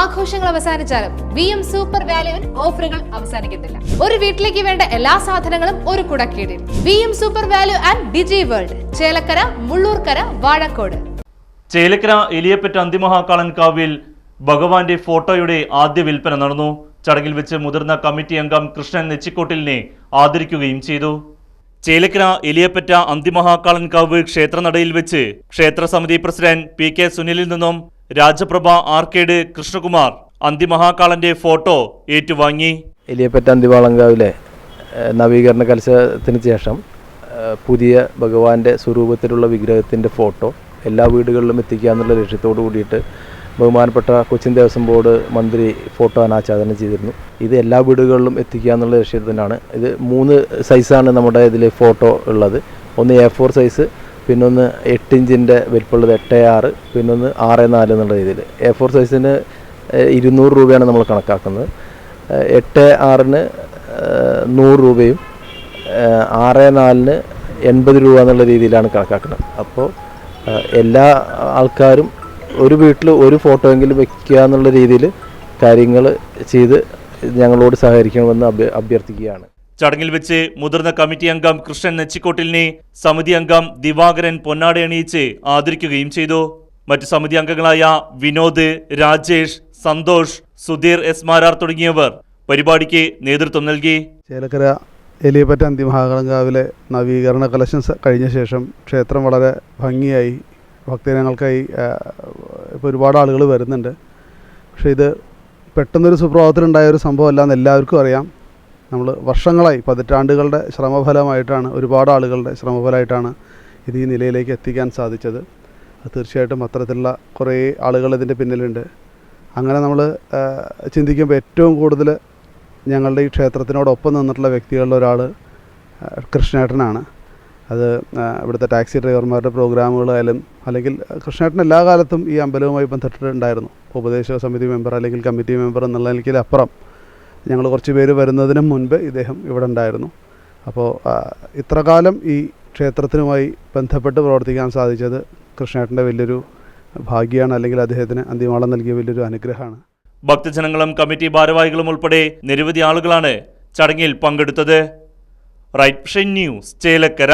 ആഘോഷങ്ങൾ അവസാനിച്ചാലും V M super വാല്യുവിൽ ഓഫറുകൾ അവസാനിക്കുന്നില്ല. ഒരു വീട്ടിലേക്ക് വേണ്ട എല്ലാ സാധനങ്ങളും ഒരു കുടക്കീടിൽ. V M super value and digi world Chelakkara Mullurkara Vazhakode. Chelakkara Eliyappatta Anthimahakalan കാവിൽ ഭഗവാന്റെ ഫോട്ടോയുടെ ആദ്യ വിൽപ്പന നടന്നു. ചടങ്ങിൽ വെച്ച് മുതിർന്ന കമ്മിറ്റി അംഗം കൃഷ്ണൻ നെച്ചിക്കോട്ടിലിനെ ആദരിക്കുകയും ചെയ്തു. ചേലക്കര എലിയപ്പറ്റ അന്തിമഹാക്കാളൻ കാവ് ക്ഷേത്രനടയിൽ വെച്ച് ക്ഷേത്രസമിതി പ്രസിഡന്റ് പി കെ സുനിലിൽ നിന്നും രാജപ്രഭ ആർക്കേഡ് കൃഷ്ണകുമാർ അന്തിമഹാകാളന്റെ ഫോട്ടോ ഏറ്റുവാങ്ങി. എലിയപ്പറ്റ അന്തിവാളങ്കാവിലെ നവീകരണ കലശത്തിന് ശേഷം പുതിയ ഭഗവാന്റെ സ്വരൂപത്തിലുള്ള വിഗ്രഹത്തിന്റെ ഫോട്ടോ എല്ലാ വീടുകളിലും എത്തിക്കുക എന്നുള്ള ലക്ഷ്യത്തോടു കൂടിയിട്ട് ബഹുമാനപ്പെട്ട കൊച്ചിൻ ദേവസ്വം ബോർഡ് മന്ത്രി ഫോട്ടോ അനാച്ഛാദനം ചെയ്തിരുന്നു. ഇത് എല്ലാ വീടുകളിലും എത്തിക്കുക എന്നുള്ള ലക്ഷ്യത്തിനാണ്. ഇത് മൂന്ന് സൈസാണ് നമ്മുടെ ഇതിൽ ഫോട്ടോ ഉള്ളത്. ഒന്ന് എ ഫോർ സൈസ് പിന്നൊന്ന് എട്ട് ഇഞ്ചിന്റെ വലിപ്പമുള്ളത് എട്ട് ആറ് പിന്നൊന്ന് ആറ് നാല് എന്നുള്ള രീതിയിൽ. എ ഫോർ സൈസിന് ഇരുന്നൂറ് രൂപയാണ് നമ്മൾ കണക്കാക്കുന്നത്. എട്ട് ആറിന് നൂറ് രൂപയും ആറ് നാലിന് എൺപത് രൂപ എന്നുള്ള രീതിയിലാണ് കണക്കാക്കുന്നത്. അപ്പോൾ എല്ലാ ആൾക്കാരും ഒരു വീട്ടിൽ ഒരു ഫോട്ടോ എങ്കിലും എന്നുള്ള രീതിയിൽ കാര്യങ്ങൾ ചെയ്ത് ഞങ്ങളോട് സഹകരിക്കണമെന്ന് അഭ്യ അഭ്യർത്ഥിക്കുകയാണ്. ചടങ്ങിൽ വെച്ച് മുതിർന്ന കമ്മിറ്റി അംഗം കൃഷ്ണൻ നെച്ചിക്കോട്ടിലിനെ സമിതി അംഗം ദിവാകരൻ പൊന്നാട അണിയിച്ച് ആദരിക്കുകയും ചെയ്തു. മറ്റു സമിതി അംഗങ്ങളായ വിനോദ് രാജേഷ് സന്തോഷ് സുധീർ എസ് മാരാർ തുടങ്ങിയവർ പരിപാടിക്ക് നേതൃത്വം നൽകി. ചേലക്കര എലിയപ്പറ്റ അന്തിമഹാകളങ്കാവിലെ നവീകരണ കലശം കഴിഞ്ഞ ശേഷം ക്ഷേത്രം വളരെ ഭംഗിയായി ഭക്തജനങ്ങൾക്കായി ഇപ്പോൾ ഒരുപാട് ആളുകൾ വരുന്നുണ്ട്. പക്ഷേ ഇത് പെട്ടെന്നൊരു സുപ്രഭാതത്തിലുണ്ടായ ഒരു സംഭവമല്ല എന്ന് എല്ലാവർക്കും അറിയാം. നമ്മൾ വർഷങ്ങളായി പതിറ്റാണ്ടുകളുടെ ശ്രമഫലമായിട്ടാണ് ഒരുപാട് ആളുകളുടെ ശ്രമഫലമായിട്ടാണ് ഇത് ഈ നിലയിലേക്ക് എത്തിക്കാൻ സാധിച്ചത്. തീർച്ചയായിട്ടും അത്തരത്തിലുള്ള കുറേ ആളുകൾ ഇതിന്റെ പിന്നിലുണ്ട്. അങ്ങനെ നമ്മൾ ചിന്തിക്കുമ്പോൾ ഏറ്റവും കൂടുതൽ ഞങ്ങളുടെ ഈ ക്ഷേത്രത്തിനോടൊപ്പം നിന്നിട്ടുള്ള വ്യക്തികളിൽ ഒരാൾ കൃഷ്ണേട്ടനാണ്. അത് ഇവിടുത്തെ ടാക്സി ഡ്രൈവർമാരുടെ പ്രോഗ്രാമുകളായാലും അല്ലെങ്കിൽ കൃഷ്ണേട്ടൻ എല്ലാ കാലത്തും ഈ അമ്പലവുമായി ബന്ധപ്പെട്ടിട്ടുണ്ടായിരുന്നു. ഉപദേശക സമിതി മെമ്പർ അല്ലെങ്കിൽ കമ്മിറ്റി മെമ്പർ എന്നുള്ള നിലയ്ക്കപ്പുറം ഞങ്ങൾ കുറച്ച് പേര് വരുന്നതിനും മുൻപ് ഇദ്ദേഹം ഇവിടെ ഉണ്ടായിരുന്നു. അപ്പോൾ ഇത്രകാലം ഈ ക്ഷേത്രത്തിനുമായി ബന്ധപ്പെട്ട് പ്രവർത്തിക്കാൻ സാധിച്ചത് കൃഷ്ണേട്ടന്റെ വലിയൊരു ഭാഗ്യമാണ് അല്ലെങ്കിൽ അദ്ദേഹത്തിന് അന്തിമാളം നൽകിയ വലിയൊരു അനുഗ്രഹമാണ്. ഭക്തജനങ്ങളും കമ്മിറ്റി ഭാരവാഹികളും ഉൾപ്പെടെ നിരവധി ആളുകളാണ് ചടങ്ങിൽ പങ്കെടുത്തത്. Right news Chelakkara.